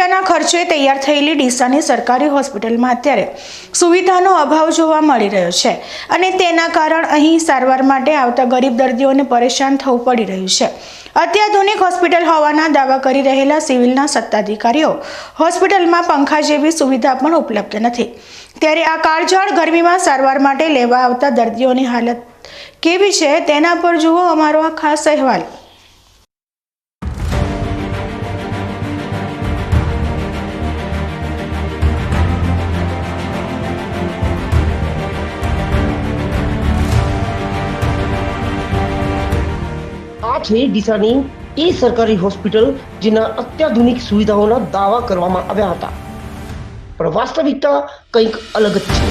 રૂપિયાના ખર્ચે તૈયાર થયેલી ડીસાની સરકારી હોસ્પિટલમાં અત્યારે સુવિધાનો અભાવ જોવા મળી રહ્યો છે અને તેના કારણ અહીં સારવાર માટે આવતા ગરીબ દર્દીઓને પરેશાન થવું પડી રહ્યું છે. અત્યાધુનિક હોસ્પિટલ હોવાના દાવા કરી રહેલા સિવિલના સત્તાધિકારીઓ હોસ્પિટલમાં પંખા જેવી સુવિધા પણ ઉપલબ્ધ નથી. ત્યારે આ કાળઝાળ ગરમીમાં સારવાર માટે લેવા આવતા દર્દીઓની હાલત કેવી છે તેના પર જુઓ અમારો આ ખાસ અહેવાલ. છે ડીસાની એ સરકારી હોસ્પિટલ જેના અત્યાધુનિક સુવિધાઓના દાવા કરવામાં આવ્યા હતા. પણ વાસ્તવિકતા કંઈક અલગ જ છે.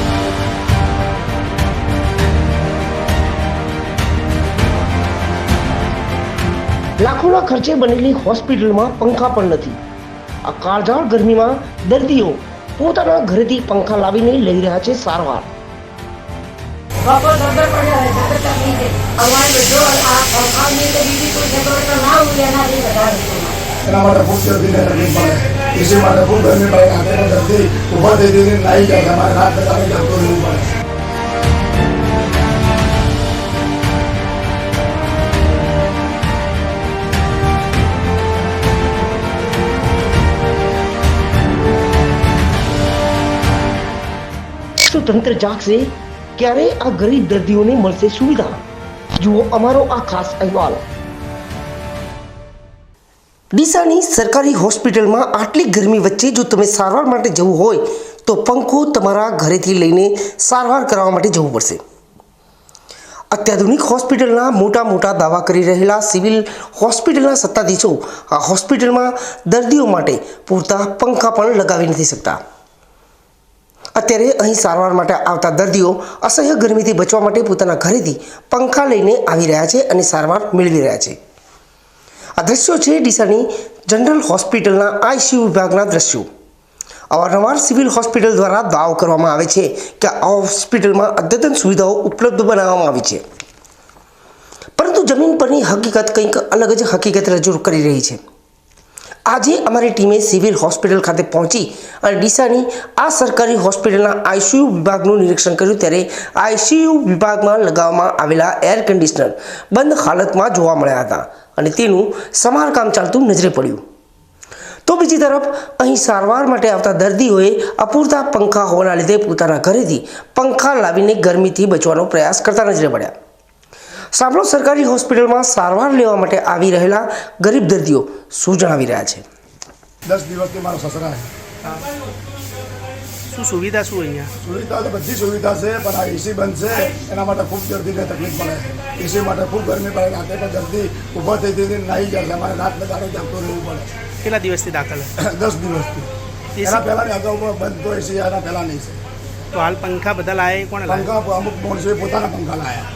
લાખોના ખર્ચે બનેલી હોસ્પિટલમાં પંખા પણ નથી. આ કાળઝાળ ગરમીમાં દર્દીઓ પોતાના ઘરેથી પંખા લાવીને લઈ રહ્યા છે સારવાર. બપોર પડ્યો એના માટે ખૂબ જલ્દીને તકલીફ પડે એસી માટે ખૂબ ગરમી પડે રાતે પણ જલ્દી ઊભા થઈ જઈને નાહી જાય અમારે રાત બધાને જમતું રહેવું પડે શું તંત્ર જાગશે ક્યારે આ ગરીબ દર્દીઓને મળશે સુવિધા જુઓ અમારો આ ખાસ અહેવાલ ડીસાની સરકારી હોસ્પિટલમાં આટલી ગરમી વચ્ચે જો તમે સારવાર માટે જવું હોય, તો પંખો તમારા ઘરેથી લઈને સારવાર કરવા માટે જવું પડશે. અત્યાધુનિક હોસ્પિટલના મોટા મોટા દાવા કરી રહેલા સિવિલ હોસ્પિટલના સત્તાધીશો આ હોસ્પિટલમાં દર્દીઓ માટે પૂરતા પંખા પણ લગાવી નથી શકતા. અત્યારે અહીં સારવાર માટે આવતા દર્દીઓ અસહ્ય ગરમીથી બચવા માટે પોતાના ઘરેથી પંખા લઈને આવી રહ્યા છે અને સારવાર મેળવી રહ્યા છે. આ દ્રશ્યો છે ડીસાની જનરલ હોસ્પિટલના આઈસીયુ વિભાગના દ્રશ્યો. અવારનવાર સિવિલ હોસ્પિટલ દ્વારા દાવો કરવામાં આવે છે કે આ હોસ્પિટલમાં અદ્યતન સુવિધાઓ ઉપલબ્ધ બનાવવામાં આવી છે. પરંતુ જમીન પરની હકીકત કંઈક અલગ જ હકીકત રજૂ કરી રહી છે. આજે અમારી ટીમે સિવિલ હોસ્પિટલ ખાતે પહોંચી અને ડીસાની આ સરકારી હોસ્પિટલના આઈસીયુ વિભાગનું નિરીક્ષણ કર્યું ત્યારે આઈસીયુ વિભાગમાં લગાવવામાં આવેલા એર કન્ડિશનર બંધ હાલતમાં જોવા મળ્યા હતા. અને તેનું સમારકામ ચાલતું નજરે પડ્યું. તો બીજી તરફ અહીં સારવાર માટે આવતા દર્દીઓએ અપૂરતા પંખા હોવાના લીધે પોતાના ઘરેથી પંખા લાવીને ગરમીથી બચવાનો પ્રયાસ કરતા નજરે પડ્યા. સાંભળો, સરકારી હોસ્પિટલમાં સારવાર લેવા માટે આવી રહેલા ગરીબ દર્દીઓ શું જણાવી રહ્યા છે? દસ દિવસથી મારો સસરા શું સુવિધા શું અહીંયા? સુવિધા તો બધી સુવિધા છે પણ આ એસી બંધ છે. એના માટે ખૂબ જલ્દીને તકલીફ પડે. એસી માટે ખૂબ ગરમી પડે. રાતે પણ જલ્દી ઊભા થઈ જઈને નાહી જાય છે. અમારે રાત દાડો જમતું રહેવું પડે. કેટલા દિવસથી દાખલ? દસ દિવસથી. એના પહેલાંની અગાઉ પણ બંધ તો એસી એના પહેલાં નહીં છે. તો હાલ પંખા બધા લાયા કોણ પંખા અમુક માણસોએ પોતાના પંખા લાયા.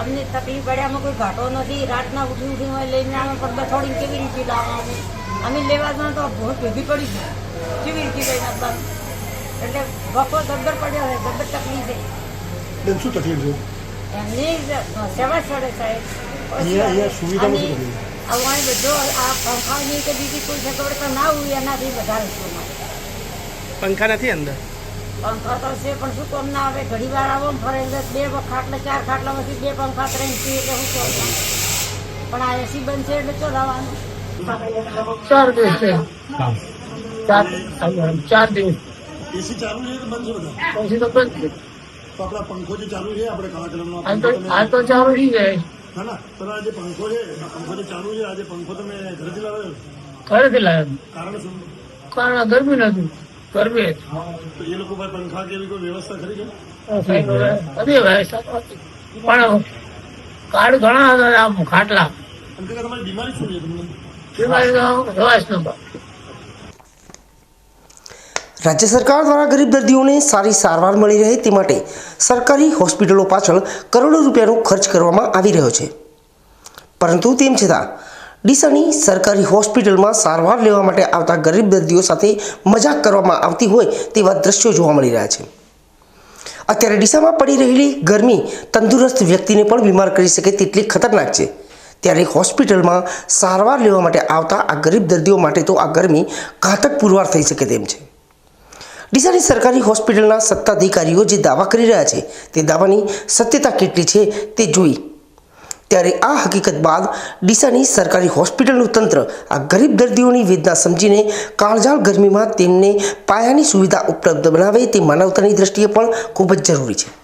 અમને તકલીફ પડ્યામાં કોઈ ઘાટો નથી. રાતના ઉઠી ઉઠી હોય લઈને આવે પણ બેઠોડીને કેવી રીતે લાવવાનું? અમે લેવા જાણ તો ભોટ ભેગી પડી છે. કેવી રીતે આપવાનું એટલે બપોર દબર પડ્યો હોય ગબ્બર તકલીફ છે. શું તકલીફ છે? એમની સેવા ચડે સાહેબ. શું અમારે બધો આ પંખાની કે બીજી કોઈ સગવડ તો ના હોય એનાથી વધારે છે પંખા નથી અંદર? પંખા તો છે પણ શું કોમ ના આવે? ઘડી વાર આવો ને ફરે બે ખાટલા ચાર ખાટલામાંથી બે પંખા ત્રણ છે એટલે હું પણ આ એસી બંધ છે એટલે ચો લાવવાનું ચાર દિવસ છે. ચાર ચાર દિવસ. એસી ચાલુ છે બંધ છે એસી તો બંધ છે. તો આપણા પંખો જે ચાલુ છે આપણે કાળા કલરનો આ તો ચાલુ થઈ જાય. ના ના પણ આ પંખો છે પંખો જે ચાલુ છે આજે પંખો તમે ઘરેથી લાવ્યો ઘરેથી લાવ્યા. કારણ શું? કારણ ગરમી નથી. ગરમી હતી. તો એ લોકો પાસે પંખા કેવી કોઈ વ્યવસ્થા ખરી છે? હવે વ્યવસ્થા પણ કાર્ડ ઘણા હતા આમ ખાટલા. તમારી બીમારી શું છે તમને? રાજ્ય સરકાર દ્વારા ગરીબ દર્દીઓને સારી સારવાર મળી રહે તે માટે સરકારી હોસ્પિટલો પાછળ કરોડો રૂપિયાનો ખર્ચ કરવામાં આવી રહ્યો છે. પરંતુ તેમ છતાં, ડીસાની સરકારી હોસ્પિટલમાં સારવાર લેવા માટે આવતા ગરીબ દર્દીઓ સાથે મજાક કરવામાં આવતી હોય તેવા દ્રશ્યો જોવા મળી રહ્યા છે. અત્યારે ડીસામાં પડી રહેલી ગરમી તંદુરસ્ત વ્યક્તિને પણ બીમાર કરી શકે તેટલી ખતરનાક છે. ત્યારે હોસ્પિટલમાં સારવાર લેવા માટે આવતા આ ગરીબ દર્દીઓ માટે તો આ ગરમી ઘાતક પુરવાર થઈ શકે તેમ છે. ડીસાની સરકારી હોસ્પિટલના સત્તાધિકારીઓ જે દાવા કરી રહ્યા છે, તે દાવાની સત્યતા કેટલી છે તે જોઈ. ત્યારે આ હકીકત બાદ ડીસાની સરકારી હોસ્પિટલનું તંત્ર આ ગરીબ દર્દીઓની વેદના સમજીને કાળઝાળ ગરમીમાં તેમને પાયાની સુવિધા ઉપલબ્ધ બનાવે તે માનવતાની દ્રષ્ટિએ પણ ખૂબ જ જરૂરી છે.